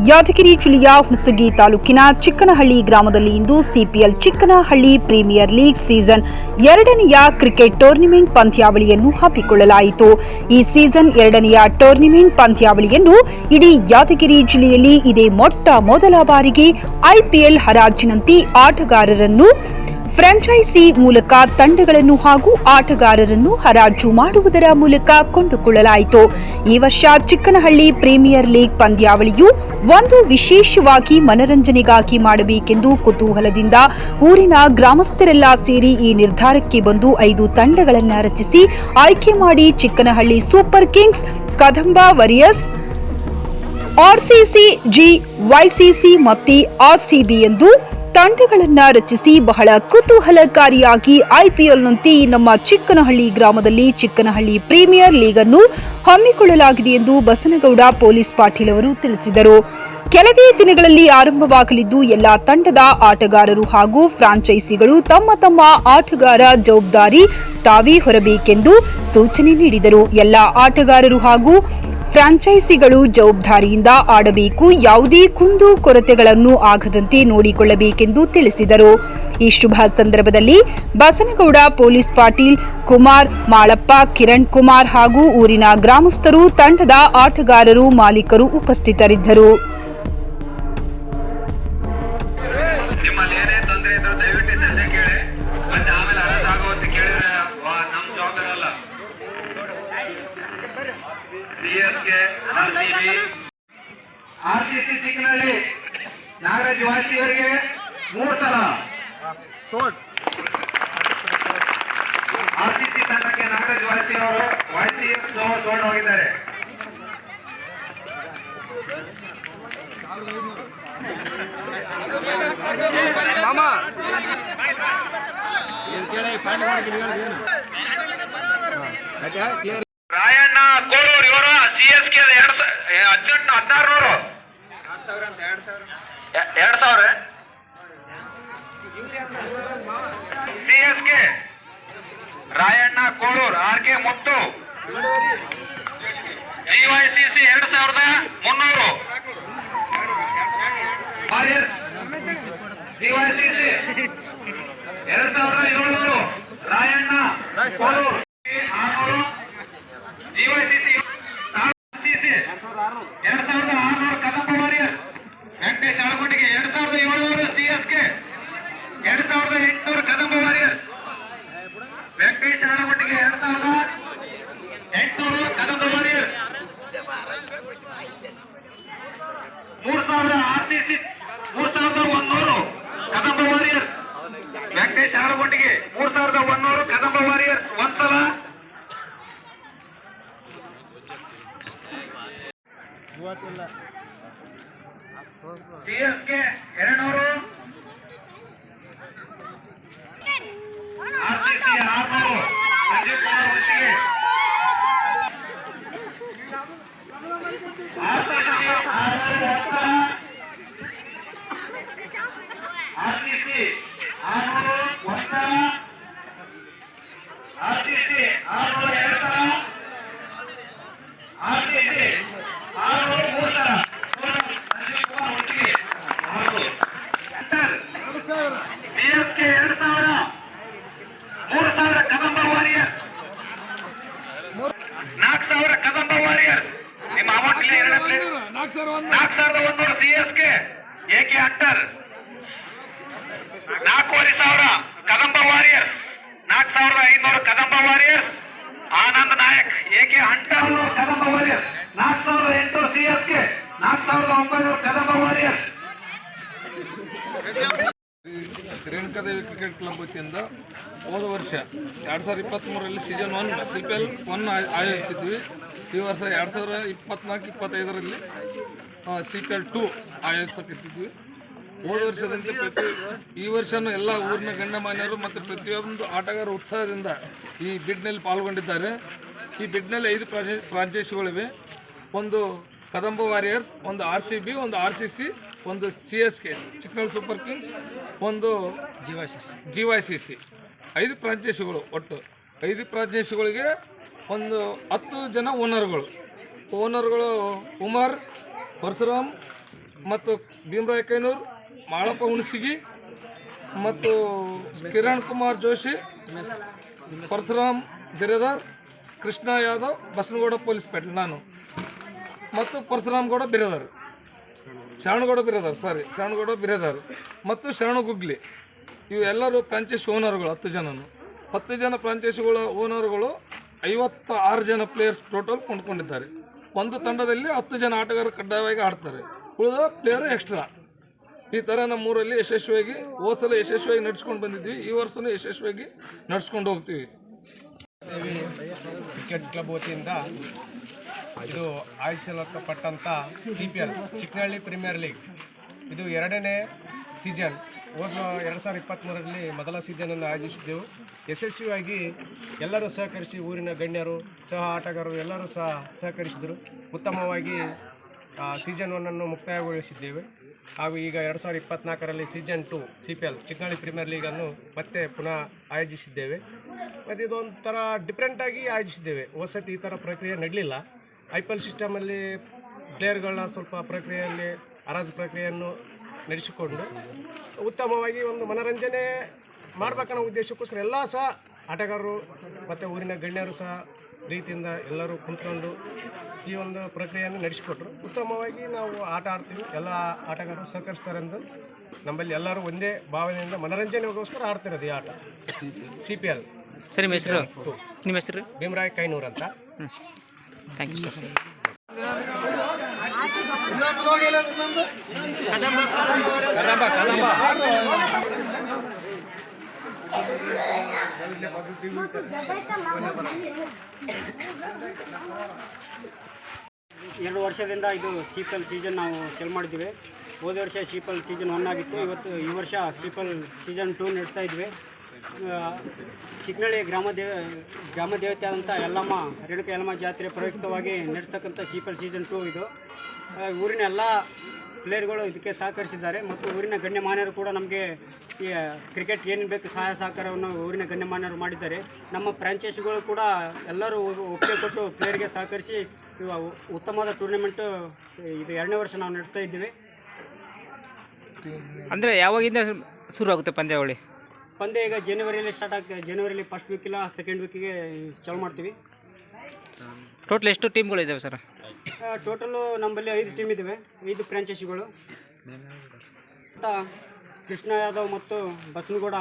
ಯಾದಗಿರಿ ಜಿಲ್ಲೆಯ ಹುಣಸಗಿ ತಾಲೂಕಿನ ಚಿಕ್ಕನಹಳ್ಳಿ ಗ್ರಾಮದಲ್ಲಿ ಇಂದು CPL Chikkanahalli premier league season ಎರಡನೆಯ ಕ್ರಿಕೆಟ್ ಟೂರ್ನಿಮೆಂಟ್ ಪಂದ್ಯಾವಳಿಯನ್ನು ಹಾಕಿಕೊಳ್ಳಲಾಯಿತು ಈ ಸೀಸನ್ ಎರಡನೆಯ ಟೂರ್ನಿಮೆಂಟ್ ಪಂದ್ಯಾವಳಿಯನ್ನು ಇಡೀ ಯಾದಗಿರಿ ಜಿಲ್ಲೆಯಲ್ಲಿ ಇದೇ ಮೊಟ್ಟ ಮೊದಲ ಬಾರಿಗೆ ಐಪಿಎಲ್ ಹರಾಜಿನಂತೆ ಆಟಗಾರರನ್ನು ಫ್ರಾಂಚೈಸಿ ಮೂಲಕ ತಂಡಗಳನ್ನು ಹಾಗೂ ಆಟಗಾರರನ್ನು ಹರಾಜು ಮಾಡುವುದರ ಮೂಲಕ ಕೊಂಡುಕೊಳ್ಳಲಾಯಿತು. ಈ ವರ್ಷ ಚಿಕ್ಕನಹಳ್ಳಿ ಪ್ರೀಮಿಯರ್ ಲೀಗ್ ಪಂದ್ಯಾವಳಿಯು ಒಂದು ವಿಶೇಷವಾಗಿ ಮನರಂಜನೆಗಾಗಿ ಮಾಡಬೇಕೆಂದು ಕುತೂಹಲದಿಂದ ಊರಿನ ಗ್ರಾಮಸ್ಥರೆಲ್ಲ ಸೇರಿ ಈ ನಿರ್ಧಾರಕ್ಕೆ ಬಂದು ಐದು ತಂಡಗಳನ್ನು ರಚಿಸಿ ಆಯ್ಕೆ ಮಾಡಿ Chikkanahalli super kings, Kadamba warriors, RCC G, YCC ಮತ್ತು ಆರ್ಸಿಬಿ ಎಂದು ತಂಡಗಳನ್ನ ರಚಿಸಿ ಬಹಳ ಕುತೂಹಲಕಾರಿಯಾಗಿ ಐಪಿಎಲ್ನಂತೆ ನಮ್ಮ ಚಿಕ್ಕನಹಳ್ಳಿ ಗ್ರಾಮದಲ್ಲಿ ಚಿಕ್ಕನಹಳ್ಳಿ ಪ್ರೀಮಿಯರ್ ಲೀಗ್ ಅನ್ನು ಹಮ್ಮಿಕೊಳ್ಳಲಾಗಿದೆ ಎಂದು ಬಸನಗೌಡ ಪೊಲೀಸ್ ಪಾಟೀಲ್ ಅವರು ತಿಳಿಸಿದರು. ಕೆಲವೇ ದಿನಗಳಲ್ಲಿ ಆರಂಭವಾಗಲಿದ್ದು ಎಲ್ಲಾ ತಂಡದ ಆಟಗಾರರು ಹಾಗೂ ಫ್ರಾಂಚೈಸಿಗಳು ತಮ್ಮ ತಮ್ಮ ಆಟಗಾರ ಜವಾಬ್ದಾರಿ ತಾವೇ ಹೊರಬೇಕೆಂದು ಸೂಚನೆ ನೀಡಿದರು. ಎಲ್ಲ ಆಟಗಾರರು ಹಾಗೂ ಫ್ರಾಂಚೈಸಿಗಳು ಜವಾಬ್ದಾರಿಯಿಂದ ಆಡಬೇಕು. ಯಾವುದೇ ಕುಂದು ಕೊರತೆಗಳನ್ನು ಆಗದಂತೆ ನೋಡಿಕೊಳ್ಳಬೇಕೆಂದು ತಿಳಿಸಿದರು. ಈ ಶುಭ ಸಂದರ್ಭದಲ್ಲಿ ಬಸನಗೌಡ ಪೊಲೀಸ್ ಪಾಟೀಲ್, ಕುಮಾರ್ ಮಾಳಪ್ಪ, ಕಿರಣ್ ಕುಮಾರ್ ಹಾಗೂ ಊರಿನ ಗ್ರಾಮಸ್ಥರು ತಂಡದ ಆಟಗಾರರು ಮಾಲೀಕರು ಉಪಸ್ಥಿತರಿದ್ದರು. R C C Chikkanahalli Nagaraj ವಾಸಿ ಅವರಿಗೆ ಮೂರು ಸಲ. ಆರ್ ಸಿ ಸಿ ತಂಡಕ್ಕೆ ನಾಗರಾಜ್ ವಾಸಿ ಅವರು ವಾಸಿ ಸೋಡ್ ಹೋಗಿದ್ದಾರೆ. ರಾಯಣ್ಣ ಕೋಳೂರು ಇವರು ಅದು ಎರಡ್ ಹದಿನೆಂಟು ಹದಿನಾರು ನೂರು ಎರಡ್ ಸಾವಿರ? C S K. Rayanna, Koluru, R K Muttu. GYCC ಎರಡ್ ಸಾವಿರದ ಮುನ್ನೂರು. ಜಿ ಸಿ ಸಿ, ಎರಡ್ ಸಾವಿರದ ಏಳ್ನೂರು. ರಾಯಣ್ಣ, ಕೋಳೂರು ಆರ್ನೂರು ಜಿವೈಸಿಸಿ ಸಿಸಿ ಎರಡ್ ಸಾವಿರದ ಆರ್ನೂರು ಕದಂಬ ವಾರಿಯರ್ಸ್ ವೆಂಕಟೇಶ್ ಆಳಗುಂಡಿಗೆ ಎರಡ್ ಸಾವಿರದ ಏಳ್ನೂರು ಸಿಎಸ್ಕೆ ಎರಡ್ ಸಾವಿರದ ಎಂಟುನೂರು ಕದಂಬ ವಾರಿಯರ್ಸ್ ವೆಂಕಟೇಶ್ ಆಳಗುಂಡಿಗೆ ಎರಡ್ ಸಾವಿರದ ಎಂಟುನೂರು ಕದಂಬ ವಾರಿಯರ್ಸ್ ಮೂರ್ ಸಾವಿರ ಆರ್ ಸಿ ಸಿ ಮೂರ್ ಸಾವಿರದ ಒಂದೂರು ಕದಂಬ ವಾರಿಯರ್ಸ್ ವೆಂಕಟೇಶ್ ಆಳಗುಂಡಿಗೆ ಮೂರ್ ಸಾವಿರದ ಒಂದೂರು ಕದಂಬ ವಾರಿಯರ್ಸ್ ಒಂದ್ಸಲ ಸಿಎಸ್ಕೆ ಎರಡ್ನೂರು. ಆರ್ಸಿಸಿ ಆರ್ನೂರು. ಸಂಜೀವ್ ಕುಮಾರ್ ಹೊತ್ತಿಗೆ ಆರ್ಸಿಸಿ ಆರ್ನೂರು ಒಂದ್ಸಲ ಆರ್ಸಿಸಿ ಆರ್ಸಿಸಿ ಆರ್ನೂರು ಮೂರು ಸಲ ಸಂಜೀವ್ ಕುಮಾರ್ ಹೊತ್ತಿಗೆ ಹೌದು ಸಿಎಸ್ಕೆ ಎರಡು ಸಾವಿರ ಮೂರು ಸಾವಿರ ಕದಂಬ ವಾರಿಯರ್ಸ್ ನಾಲ್ಕು ಸಾವಿರ ಕದಂಬ ವಾರಿಯರ್ಸ್ ನಿಮ್ಮ ಅಮೌಂಟ್ ನಾಲ್ಕು ಸಾವಿರದ ಒಂದೂರು ಸಿಎಸ್ಕೆ ಎಕೆ ಅಟ್ಟರ್ ನಾಲ್ಕೂವರೆ ಸಾವಿರ ಕದಂಬ ವಾರಿಯರ್ಸ್. ನಾಲ್ಕು ಸಾವಿರದ ಐನೂರು Kadamba warriors. Anand Nayak AK hunter Kadamba warriors? ನಾಲ್ಕು ಸಾವಿರದ ಎಂಟು ಸಿಎಸ್ಕೆ ನಾಲ್ಕು ಸಾವಿರದ ಒಂಬೈನೂರು Kadamba warriors. Renukadevi cricket club ವತಿಯಿಂದ ಹೋದ ವರ್ಷ ಎರಡು ಸಾವಿರದ ಇಪ್ಪತ್ತ್ಮೂರರಲ್ಲಿ season one C P L one ಆಯೋಜಿಸಿದ್ವಿ. ಈ ವರ್ಷ ಎರಡು ಸಾವಿರ ಇಪ್ಪತ್ನಾಲ್ಕು ಇಪ್ಪತ್ತೈದರಲ್ಲಿ ಸಿ ಪಿ ಎಲ್ ಟು ಆಯೋಜಿಸಕತ್ತಿದ್ವಿ ಹೋದ ವರ್ಷದಂತೆ ಪ್ರತಿ ಈ ವರ್ಷನೂ ಎಲ್ಲ ಊರಿನ ಗಣ್ಯಮಾನ್ಯರು ಮತ್ತು ಪ್ರತಿಯೊಂದು ಆಟಗಾರ ಉತ್ಸಾಹದಿಂದ ಈ ಬಿಡ್ನಲ್ಲಿ ಪಾಲ್ಗೊಂಡಿದ್ದಾರೆ. ಈ ಬಿಡ್ನಲ್ಲಿ ಐದು ಫ್ರಾಂಚೈಸಿಗಳಿವೆ. ಒಂದು ಕದಂಬ ವಾರಿಯರ್ಸ್ ಒಂದು ಆರ್ ಸಿ ಬಿ ಒಂದು ಆರ್ ಸಿ ಸಿ ಒಂದು C S K Chikkanalli super kings ಒಂದು ಜಿ ವೈ ಸಿ ಸಿ. ಐದು ಫ್ರಾಂಚೈಸಿಗಳು ಒಟ್ಟು. ಐದು ಫ್ರಾಂಚೈಸಿಗಳಿಗೆ ಒಂದು ಹತ್ತು ಜನ ಓನರ್ಗಳು. ಓನರ್ಗಳು ಉಮರ್, ಪರಶುರಾಮ್ ಮತ್ತು ಭೀಮರಾಯ ಕೈನೂರ್, ಮಾಳಪ್ಪ ಹುಣಸಿಗಿ ಮತ್ತು ಕಿರಣ್ ಕುಮಾರ್ ಜೋಶಿ, ಪರಶುರಾಮ್ ಬಿರೇದಾರ್, ಕೃಷ್ಣ ಯಾದವ್, ಬಸನಗೌಡ ಪೊಲೀಸ್ ಪೇಟೆ ನಾನು ಮತ್ತು ಪರಶುರಾಮ್ ಗೌಡ ಬಿರೆದಾರ್. ಶರಣಗೌಡ ಬಿರೆದಾರ್ ಸಾರಿ ಶರಣಗೌಡ ಬಿರೆದಾರ್ ಮತ್ತು ಶರಣ ಗುಗ್ಲಿ. ಇವೆಲ್ಲರೂ ಫ್ರಾಂಚೈಸಿ ಓನರ್ಗಳು ಹತ್ತು ಜನನು. ಹತ್ತು ಜನ ಫ್ರಾಂಚೈಸಿಗಳ ಓನರ್ಗಳು ಐವತ್ತ ಆರು ಜನ ಪ್ಲೇಯರ್ಸ್ ಟೋಟಲ್ ಕೊಂಡ್ಕೊಂಡಿದ್ದಾರೆ. ಒಂದು ತಂಡದಲ್ಲಿ ಹತ್ತು ಜನ ಆಟಗಾರರು ಕಡ್ಡಾಯವಾಗಿ ಆಡ್ತಾರೆ. ಉಳಿದ ಪ್ಲೇಯರು ಎಕ್ಸ್ಟ್ರಾ ಈ ಥರ ನಮ್ಮೂರಲ್ಲಿ ಯಶಸ್ವಿಯಾಗಿ, ಹೋದ ಸಲ ಯಶಸ್ವಿಯಾಗಿ ನಡ್ಸ್ಕೊಂಡು ಬಂದಿದ್ವಿ. ಈ ವರ್ಷನೂ ಯಶಸ್ವಿಯಾಗಿ ನಡ್ಸ್ಕೊಂಡು ಹೋಗ್ತೀವಿ. ಕ್ರಿಕೆಟ್ ಕ್ಲಬ್ ವತಿಯಿಂದ ಇದು ಆಯೋಜಿಸಲ್ಪಟ್ಟಂಥ C P L Chikkanahalli premier league ಇದು ಎರಡನೇ ಸೀಸನ್ ಹೋದ ಎರಡು ಸಾವಿರದ ಇಪ್ಪತ್ತ್ಮೂರರಲ್ಲಿ ಮೊದಲ ಸೀಸನನ್ನು ಆಯೋಜಿಸಿದ್ದೆವು. ಯಶಸ್ವಿಯಾಗಿ ಎಲ್ಲರೂ ಸಹಕರಿಸಿ ಊರಿನ ಗಣ್ಯರು ಸಹ ಆಟಗಾರರು ಎಲ್ಲರೂ ಸಹ ಸಹಕರಿಸಿದರು. ಉತ್ತಮವಾಗಿ ಸೀಸನ್ ಒನ್ನನ್ನು ಮುಕ್ತಾಯಗೊಳಿಸಿದ್ದೇವೆ. ಹಾಗೂ ಈಗ ಎರಡು ಸಾವಿರದ ಇಪ್ಪತ್ತ್ನಾಲ್ಕರಲ್ಲಿ season two C P L Chikkanahalli premier ಲೀಗನ್ನು ಮತ್ತೆ ಪುನಃ ಆಯೋಜಿಸಿದ್ದೇವೆ. ಮತ್ತು ಇದೊಂಥರ ಡಿಫ್ರೆಂಟಾಗಿ ಆಯೋಜಿಸಿದ್ದೇವೆ. ವಸತಿ ಈ ಥರ ಪ್ರಕ್ರಿಯೆ ನಡಲಿಲ್ಲ. ಐ ಪಿ ಎಲ್ ಸಿಸ್ಟಮಲ್ಲಿ ಪ್ಲೇಯರ್ಗಳನ್ನ ಸ್ವಲ್ಪ ಪ್ರಕ್ರಿಯೆಯಲ್ಲಿ, ಹರಾಜು ಪ್ರಕ್ರಿಯೆಯನ್ನು ನಡೆಸಿಕೊಂಡು ಉತ್ತಮವಾಗಿ ಒಂದು ಮನರಂಜನೆ ಮಾಡಬೇಕನ್ನೋ ಉದ್ದೇಶಕ್ಕೋಸ್ಕರ ಎಲ್ಲ ಸಹ ಆಟಗಾರರು ಮತ್ತು ಊರಿನ ಗಣ್ಯರು ಸಹ ಪ್ರೀತಿಯಿಂದ ಎಲ್ಲರೂ ಕುಂತ್ಕೊಂಡು ಈ ಒಂದು ಪ್ರಕ್ರಿಯೆಯನ್ನು ನಡೆಸಿಕೊಟ್ರು. ಉತ್ತಮವಾಗಿ ನಾವು ಆಟ ಆಡ್ತೀವಿ. ಎಲ್ಲ ಆಟಗಾರರು ಸಹಕರಿಸ್ತಾರೆಂದು ನಮ್ಮಲ್ಲಿ ಎಲ್ಲರೂ ಒಂದೇ ಭಾವನೆಯಿಂದ ಮನರಂಜನೆಗೋಸ್ಕರ ಆಡ್ತಿರೋದು ಈ ಆಟ. ಸಿ ಪಿ ಎಲ್ ಸರಿ ನಿಮ್ಮ ಹೆಸರು? ನಿಮ್ಮ ಹೆಸರು? ಭೀಮರಾಯ್ ಕೈನೂರ್ ಅಂತ. ಥ್ಯಾಂಕ್ ಯು ಸರ್ ಎರಡು ವರ್ಷದಿಂದ ಇದು ಸೀಪಲ್ ಸೀಸನ್ ನಾವು ಚೆಲ್ ಮಾಡಿದ್ದೀವಿ. ಹೋದ ವರ್ಷ ಸೀಪಲ್ ಸೀಸನ್ ಒನ್ ಆಗಿತ್ತು. ಇವತ್ತು ಈ ವರ್ಷ ಸೀಪಲ್ ಸೀಸನ್ ಟೂ ನಡೆಸ್ತಾ ಇದ್ವಿ ಚಿಕ್ಕನಳ್ಳಿ ಗ್ರಾಮ ದೇವ ಗ್ರಾಮ ದೇವತೆ ಆದಂಥ ಯಲ್ಲಮ್ಮ, ರೇಣುಕ ಯಲ್ಲಮ್ಮ ಜಾತ್ರೆ ಪ್ರಯುಕ್ತವಾಗಿ ನಡೆಸ್ತಕ್ಕಂಥ ಸೀಪಲ್ ಸೀಸನ್ ಟೂ ಇದು. ಊರಿನ ಎಲ್ಲ ಪ್ಲೇಯರ್ಗಳು ಇದಕ್ಕೆ ಸಹಕರಿಸಿದ್ದಾರೆ ಮತ್ತು ಊರಿನ ಗಣ್ಯಮಾನ್ಯರು ಕೂಡ ನಮಗೆ ಈ ಕ್ರಿಕೆಟ್ ಏನು ಬೇಕು ಸಹಾಯ ಸಹಕಾರವನ್ನು ಊರಿನ ಗಣ್ಯಮಾನ್ಯರು ಮಾಡಿದ್ದಾರೆ. ನಮ್ಮ ಫ್ರಾಂಚೈಸಿಗಳು ಕೂಡ ಎಲ್ಲರೂ ಒಪ್ಪಿಗೆ ಕೊಟ್ಟು ಪ್ಲೇಯರ್ಗೆ ಸಹಕರಿಸಿ ಉತ್ತಮವಾದ ಟೂರ್ನಮೆಂಟು ಇದು ಎರಡನೇ ವರ್ಷ ನಾವು ನಡೆಸ್ತಾ ಇದ್ದೀವಿ. ಅಂದರೆ ಯಾವಾಗಿಂದ ಶುರು ಆಗುತ್ತೆ ಪಂದ್ಯಾವಳಿ? ಪಂದ್ಯ ಈಗ ಜನವರಿಯಲ್ಲಿ ಸ್ಟಾರ್ಟ್ ಆಗ್ತದೆ ಜನವರಿಯಲ್ಲಿ ಫಸ್ಟ್ ವೀಕಿಲ್ಲ ಸೆಕೆಂಡ್ ವೀಕಿಗೆ ಚಾಲು ಮಾಡ್ತೀವಿ. ಟೋಟಲ್ ಎಷ್ಟು ಟೀಮ್ಗಳು ಇದ್ದಾವೆ ಸರ್ ಟೋಟಲು ನಮ್ಮಲ್ಲಿ ಐದು ಟೀಮ್ ಇದ್ದಾವೆ ಐದು ಫ್ರಾಂಚೈಸಿಗಳು ಅಂತ ಕೃಷ್ಣ ಯಾದವ್ ಮತ್ತು ಬಸನಗೌಡ.